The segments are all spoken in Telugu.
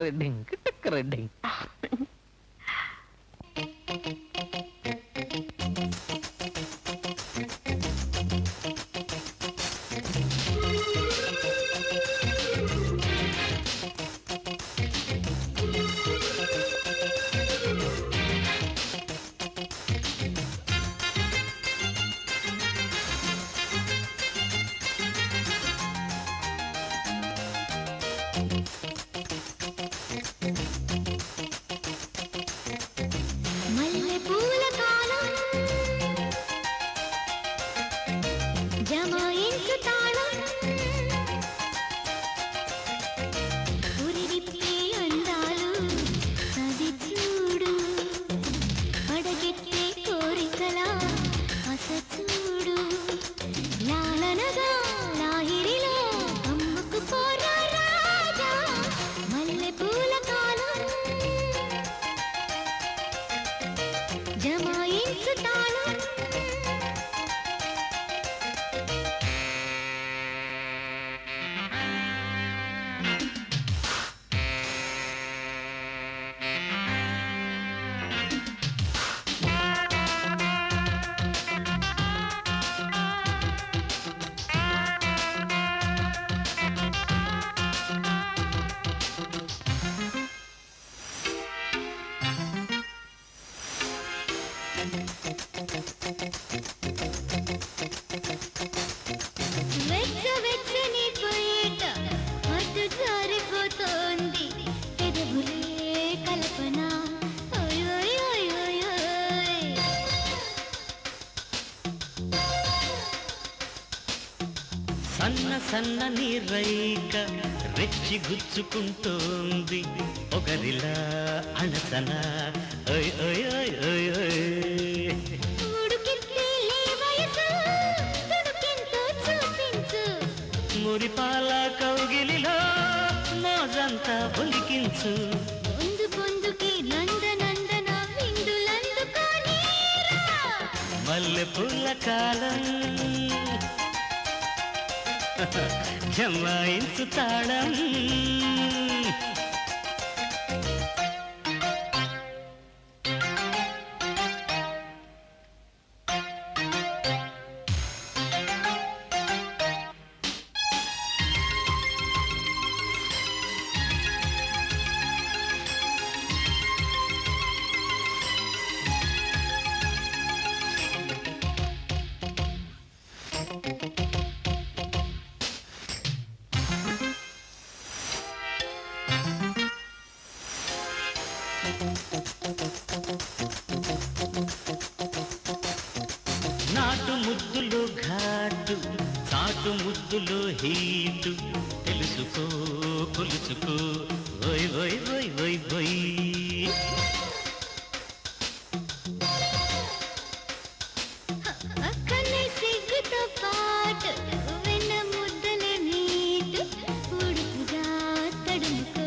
రెడ్డింగ్ రెడ్డింగ్ సన్న సన్న నీరైక రెచ్చి గుచ్చుకుంటోంది. ఒకరిలా అణసన ఓయ్ ఓయ్ ఓయ్ ఓయ్ ఓయ్. మురిపాల కౌగిలిలో మోజంతా రా. మల్లె పుల్ల కాలం జమాయించు తాళం నాటు ముద్దులో ఘాటు చాటు ముద్దులో హీటు. తెలుసుకో ఓయ్ ఓయ్ ఓయ్ ఓయ్ ఓయ్. తడుముకో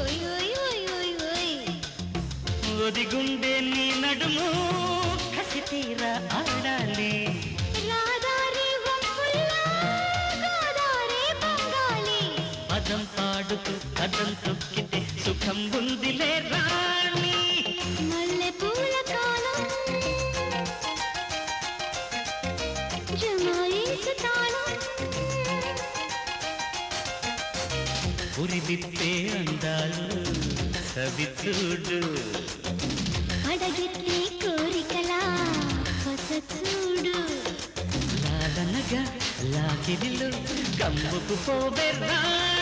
ఓయ్ ఓయ్ ఓయ్ ఓయ్ ఓయ్. ఒదిగుండే నీ నడుము తీరా ఆడాలి. పదం పాడుతూ కదం తొక్కితే సుఖం ఉందిలే రాణి. మల్లె పూల కాలం తాళం. అందాలు సవి లాలనగా లాగిరిలో కమ్ముకు పోవే రాణి